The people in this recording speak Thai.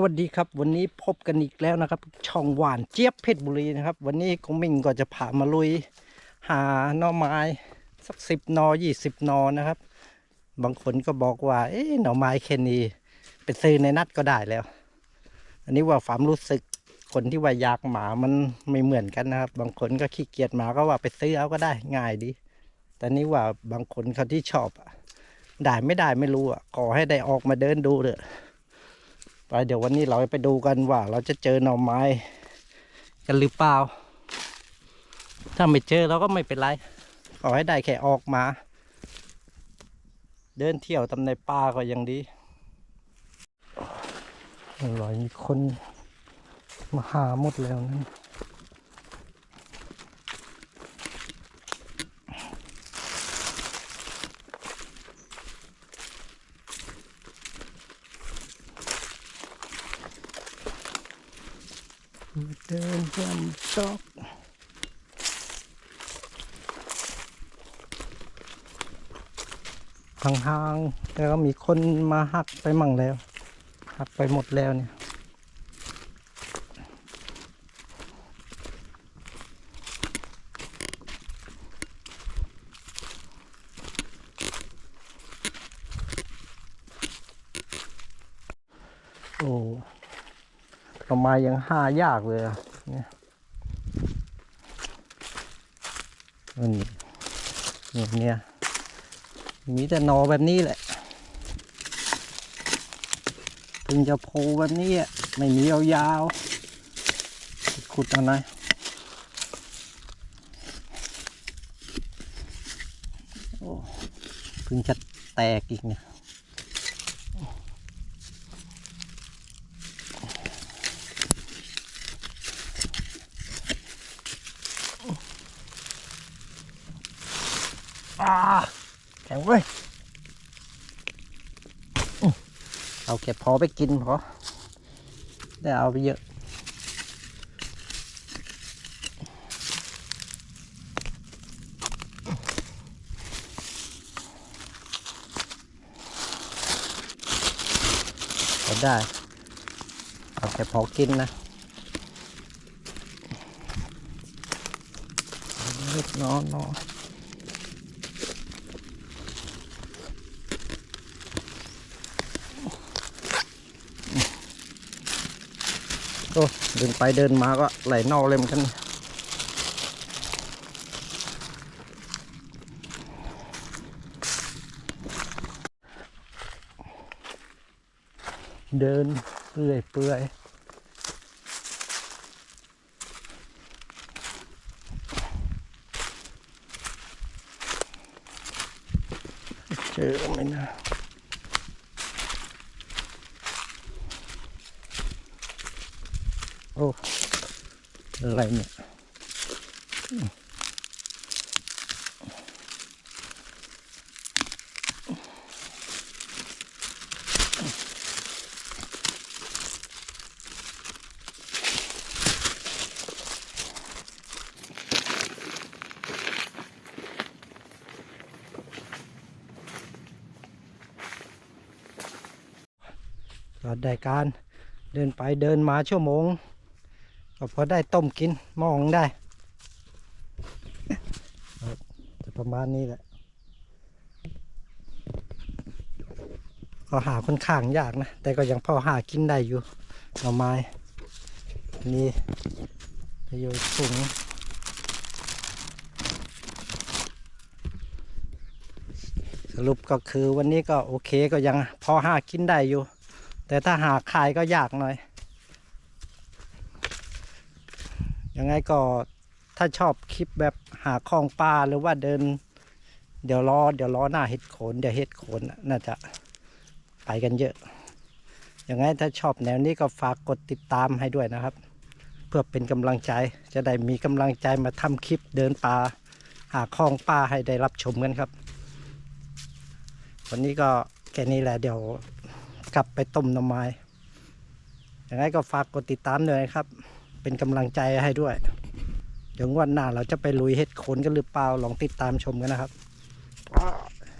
วัสดีครับ วันนี้พบกันอีกแล้วนะครับ ช่องหวานเจี๊ยบเพชรบุรีนะครับ วันนี้คงมิงก็จะพามาลุย หาหน่อไม้สักสิบนอยี่สิบนอนะครับ บางคนก็บอกว่า เอ๊หน่อไม้แค่นี้ไปซื้อในนัดก็ได้แล้ว อันนี้ว่าความรู้สึกคนที่ว่าอยากหมามันไม่เหมือนกันนะครับ บางคนก็ขี้เกียจหมาก็ว่าไปซื้อเอาก็ได้ง่ายดี แต่นี่ว่าบางคนเขาที่ชอบอะได้ไม่ได้ไม่รู้อะขอให้ได้ออกมาเดินดูเถอะ ไปเดี๋ยววันนี้เราไปดูกันว่า เราจะเจอหน่อไม้ กันหรือเปล่า ถ้าไม่เจอเราก็ไม่เป็นไร ขอให้ได้แค่ออกมา เดินเที่ยวตำในป่าก็ยังดีอร่อยมีคนมาหาหมดแล้วนั่น เดินยำซอกห่างๆแต่ก็มีคนมาหักไปมั่งแล้ว หักไปหมดแล้วเนี่ย โอ้ ทำไมยังห้ายากเลยอะเนี่ยอันนี้เนี่ยเนี่ยมีแต่นอแบบนี้แหละถึงจะโพแบบนี้อะไม่มียาวๆขุดอาหน่อยโอ้เพิ่งจะแตกอีกเนี่ย อ่าแข็งเว้ยเอาแค่พอไปกินพอได้เอาไปเยอะก็ได้ เอาแค่พอกินนะเล็กน้อยน้อย โอ้เดินไปเดินมาก็ไหลนอกเลยเหมือนกันเดินเปื่อยเปื่อยเจอไหมนะ โอ้อะไรเนี่ยอืมเราได้การเดินไปเดินมาชั่วโมง ก็พอได้ต้มกินมองได้ จะประมาณนี้แหละ ก็หาค่อนข้างยากนะ แต่ก็ยังพอหากินได้อยู่หน่อไม้นี่ประโยชน์สูงสรุปก็คือวันนี้ก็โอเคก็ยังพอหากินได้อยู่ แต่ถ้าหาขายก็ยากหน่อย ยังไงก็ถ้าชอบคลิปแบบหาของปลาหรือว่าเดิน เดี๋ยวรอเดี๋ยวรอหน้าเห็ดโขนเดี๋ยวเห็ดโขนน่าจะไปกันเยอะ ยังไงถ้าชอบแนวนี้ก็ฝากกดติดตามให้ด้วยนะครับ เพื่อเป็นกำลังใจจะได้มีกำลังใจมาทำคลิปเดินป่าหาของป่าให้ได้รับชมกันครับ วันนี้ก็แค่นี้แหละเดี๋ยวกลับไปต้มน่อไม้ยังไงก็ฝากกดติดตามด้วยนะครับ เป็นกำลังใจให้ด้วย เดี๋ยวงวันหน้าเราจะไปลุยเห็ดโคนกันหรือเปล่าลองติดตามชมกันนะครับ